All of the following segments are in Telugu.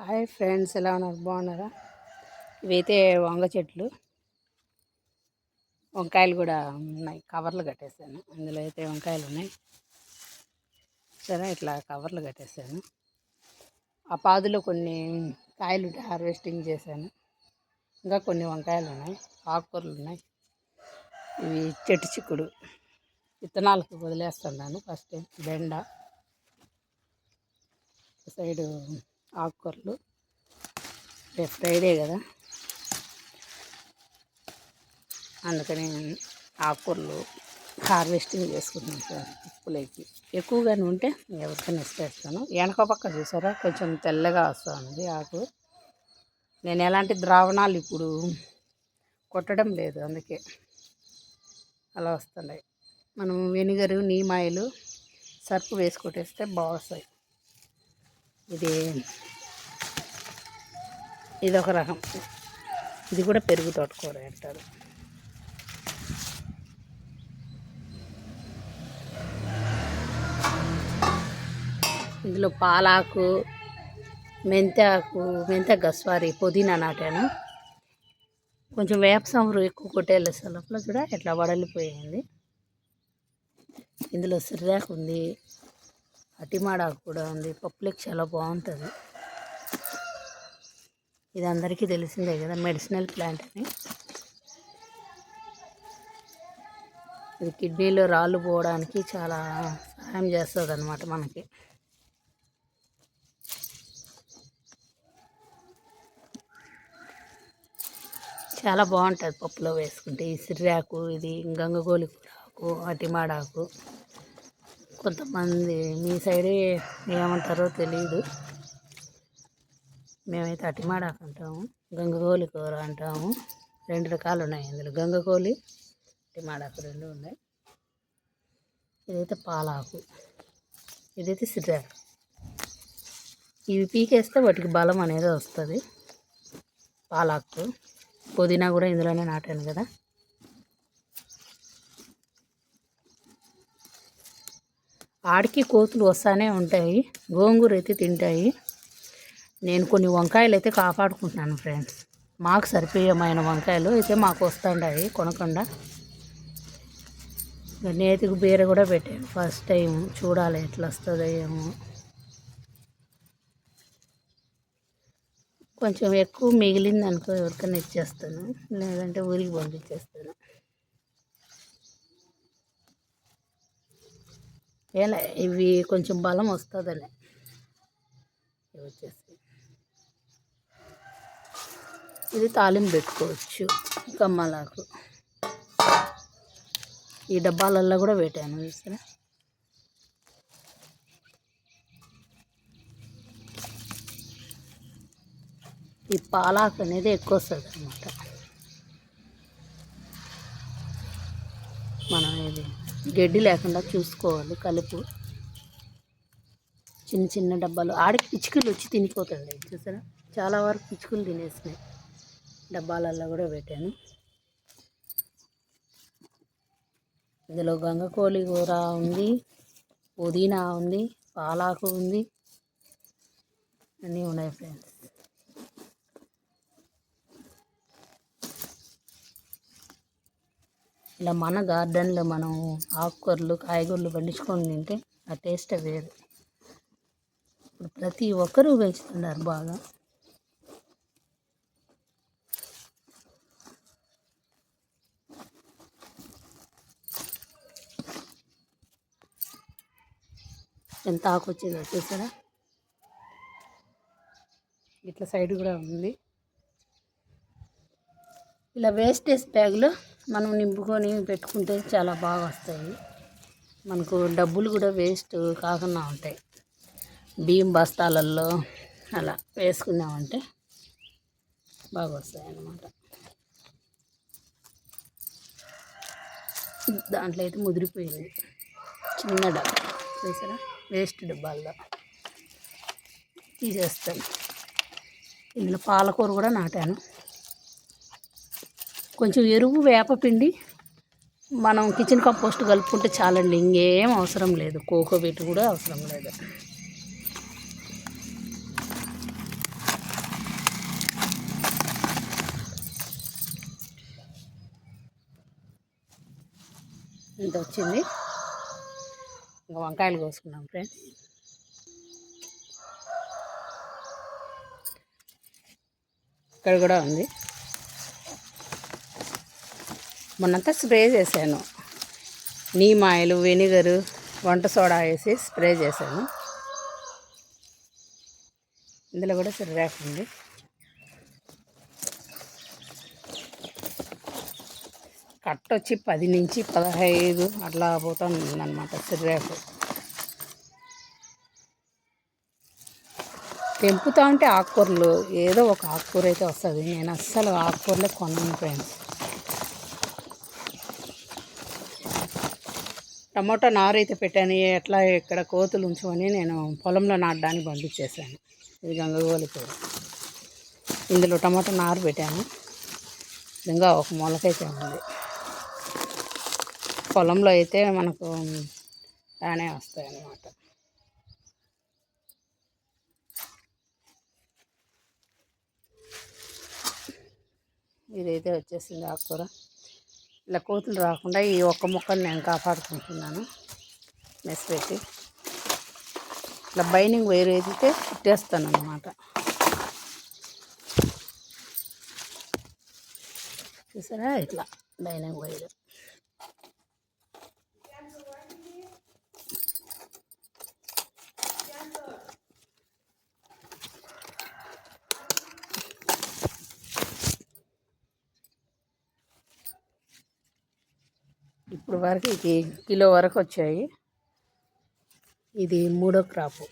హాయ్ ఫ్రెండ్స్ ఎలా ఉన్నారు? బాగున్నారా? ఇవైతే వంగ చెట్లు. వంకాయలు కూడా ఉన్నాయి. కవర్లు కట్టేసాను అందులో అయితే వంకాయలు ఉన్నాయి. సరే ఇట్లా కవర్లు కట్టేసాను ఆ పాదులో కొన్ని కాయలు హార్వెస్టింగ్ చేశాను. ఇంకా కొన్ని వంకాయలు ఉన్నాయి. ఆకుకూరలు ఉన్నాయి. ఇవి చెట్టు చిక్కుడు. విత్తనాలకు వదిలేస్తున్నాను ఫస్ట్ బెండ. సైడు ఆకుకూరలు. రేపు ఫ్రైడే కదా. అందుకని ఆకుకూరలు హార్వెస్టింగ్ చేసుకుంటున్నాను సార్ ఉప్పులేకి. ఎక్కువగానే ఉంటే ఎవరికైనా ఇస్తాను వెనక పక్క చూసారా? కొంచెం తెల్లగా వస్తుంది ఆకు. నేను ఎలాంటి ద్రావణాలు ఇప్పుడు కొట్టడం లేదు అందుకే. అలా వస్తున్నాయి. మనం వెనిగరు నీమాయిలు సర్పు వేసి కొట్టేస్తే బాగుస్తాయి ఇది ఇది ఒక రకం. ఇది కూడా పెరుగు తోటకూర అంటారు. ఇందులో పాలాకు మెంతాకు మెంత గస్వారి పుదీనా నాటాను. కొంచెం వేప సంవరు ఎక్కువ కొట్టేళ్ళ లోపల కూడా ఇట్లా వడలిపోయింది. ఇందులో సిర్రాకు ఉంది. అటిమాడాకు కూడా ఉంది. పప్పులకు చాలా బాగుంటుంది. ఇది అందరికీ తెలిసిందే కదా మెడిసినల్ ప్లాంట్ అని. ఇది కిడ్నీలో రాళ్ళు పోవడానికి చాలా సహాయం చేస్తుంది అనమాట మనకి. చాలా బాగుంటుంది పప్పులో వేసుకుంటే. ఈ సిర్రాకు ఇది గంగగోలి ఆకు అటిమాడాకు కొంతమంది మీ సైడే ఏమంటారో తెలియదు మేమైతే అటిమాడాకు అంటాము గంగకోలి కూర అంటాము. రెండు రకాలు ఉన్నాయి ఇందులో. గంగకోలి అటిమాడాకు రెండు ఉన్నాయి. ఇదైతే పాలాకు. ఇదైతే సిర్రాకు ఇవి పీకేస్తే వాటికి బలం అనేది వస్తుంది. పాలాకు. పుదీనా కూడా ఇందులోనే నాటాను కదా. ఆడికి కోతులు వస్తూనే ఉంటాయి గోంగూర అయితే తింటాయి. నేను కొన్ని వంకాయలు అయితే కాపాడుకుంటున్నాను ఫ్రెండ్స్. మాకు సరిపోయమైన వంకాయలు అయితే మాకు వస్తుంటాయి కొనకుండా. నేతికి బీర కూడా పెట్టాను. ఫస్ట్ టైం చూడాలి ఎట్లా వస్తుందో ఏమో. కొంచెం ఎక్కువ మిగిలింది అనుకో ఎవరికైనా ఇచ్చేస్తాను. లేదంటే ఊరికి పంపించేస్తాను. ఏలే ఇవి కొంచెం బలం వస్తుందని వచ్చేసి. ఇది తాలింపు పెట్టుకోవచ్చు కమ్మలాకు. ఈ డబ్బాలల్లో కూడా పెట్టాను చూసారా? ఈ పాలాకు అనేది ఎక్కువ వస్తుంది అనమాట మనం ఇది గడ్డి లేకుండా చూసుకోవాలి కలుపు. చిన్న చిన్న డబ్బాలు. ఆడికి పిచ్చుకలు వచ్చి తినిపోతుంది చూసారా? చాలా వరకు పిచ్చుకలు తినేసినాయి. డబ్బాలల్లో కూడా పెట్టాను. ఇందులో గంగకోలి కూర ఉంది పుదీనా ఉంది పాలాకు ఉంది. అన్నీ ఉన్నాయి ఫ్రెండ్స్ ఇలా మన గార్డెన్లో మనం ఆకుకూరలు కాయగూరలు పండించుకొని తింటే ఆ టేస్ట్ వేరు. ఇప్పుడు ప్రతి ఒక్కరూ పెంచుతున్నారు బాగా. ఎంత ఆకు వచ్చిందో చూసారా? ఇట్లా సైడ్ కూడా ఉంది. ఇలా వేస్టేజ్ బ్యాగ్లో మనం నింపుకొని పెట్టుకుంటే చాలా బాగా వస్తాయి. మనకు డబ్బులు కూడా వేస్ట్ కాకుండా ఉంటాయి. బియ్యం బస్తాలల్లో అలా వేసుకున్నామంటే బాగా వస్తాయి అన్నమాట. దాంట్లో అయితే ముదిరిపోయింది. చిన్న డబ్బా. చూసారా? వేస్ట్ డబ్బాల్లో తీసేస్తాను. ఇందులో పాలకూర కూడా నాటాను. కొంచెం ఎరువు వేపపిండి మనం కిచెన్ కంపోస్ట్ కలుపుకుంటే చాలండి ఇంకేం అవసరం లేదు. కోకోబెట్ కూడా అవసరం లేదు. ఇంత వచ్చింది? ఇంకా వంకాయలు కోసుకున్నాం ఫ్రెండ్స్. ఇక్కడ కూడా ఉంది. మొన్నంతా స్ప్రే చేశాను. నీమ్ ఆయిల్ వెనిగరు వంట సోడా వేసి స్ప్రే చేశాను. ఇందులో కూడా సిర్రాక్ ఉంది. కట్ట వచ్చి పది నుంచి పదహైదు అట్లా పోతుంది అనమాట సిర్రాకు. తెంపుతా ఉంటే ఆకుకూరలు ఏదో ఒక ఆకుకూర అయితే వస్తుంది. నేను అస్సలు ఆకుకూరలే కొనను ఫ్రెండ్స్ టమాటా నారు అయితే పెట్టాను ఎట్లా ఇక్కడ కోతులు ఉంచుకొని నేను పొలంలో నాటడానికి పంపించేశాను. ఇది గంగగోలి కూడా ఇందులో టమాటా నారు పెట్టాను. ఇంకా ఒక మొలకైతే ఉంది. పొలంలో అయితే మనకు బాగానే వస్తాయి అన్నమాట. ఇదైతే వచ్చేసింది ఆకుకూర. ఇలా కోతులు రాకుండా ఈ ఒక్క మొక్కను నేను కాపాడుకుంటున్నాను. మెస్ పెట్టి ఇట్లా బైనింగ్ వైర్ వేస్తే కుట్టేస్తాను అన్నమాట చూసారా? ఇట్లా బైనింగ్ వైర్. ఇప్పుడు వరకు ఇది కిలో వరకు వచ్చాయి. ఇది మూడో క్రాపు.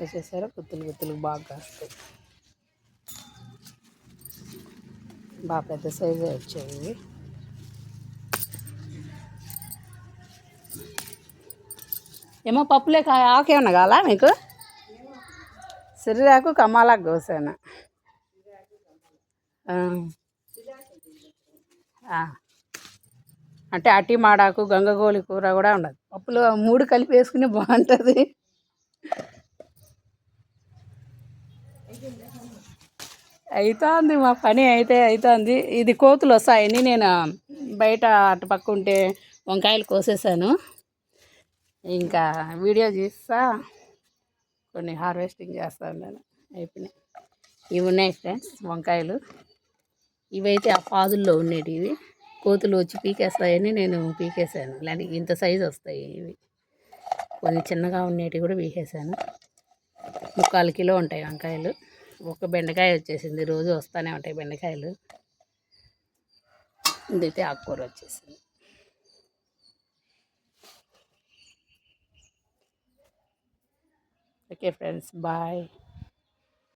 వచ్చేసారా. గుత్తులు గుత్తులు బాగా కాస్తాయి. బాగా పెద్ద సైజే వచ్చాయి. ఏమో పప్పులే కా ఆకేమన్నా కావాలా మీకు? సిరిరాకు కమాలకు కోసాను అంటే అట్టి మాడాకు గంగగోలి కూర కూడా ఉండదు. పప్పులు మూడు కలిపి వేసుకుని బాగుంటుంది. అవుతుంది మా పని అయితే అవుతుంది ఇది కోతులు వస్తాయని నేను బయట అటు పక్క ఉంటే వంకాయలు కోసేసాను. ఇంకా వీడియో తీస్తా కొన్ని హార్వెస్టింగ్ చేస్తాను నేను. అయిపోయినాయి. ఇవి ఉన్నాయి ఫ్రెండ్స్ వంకాయలు. ఇవైతే ఆ పాదుల్లో ఉండేవి ఇవి కోతులు వచ్చి పీకేస్తాయని నేను పీకేసాను ఇలాంటి ఇంత సైజు వస్తాయి ఇవి. కొన్ని చిన్నగా ఉండేటివి కూడా పీకేసాను ముక్కాలు కిలో ఉంటాయి వంకాయలు. ఒక బెండకాయ వచ్చేసింది. రోజు వస్తూనే ఉంటాయి బెండకాయలు. ఇదైతే ఆకుకూర వచ్చేసింది. Okay, friends. Bye.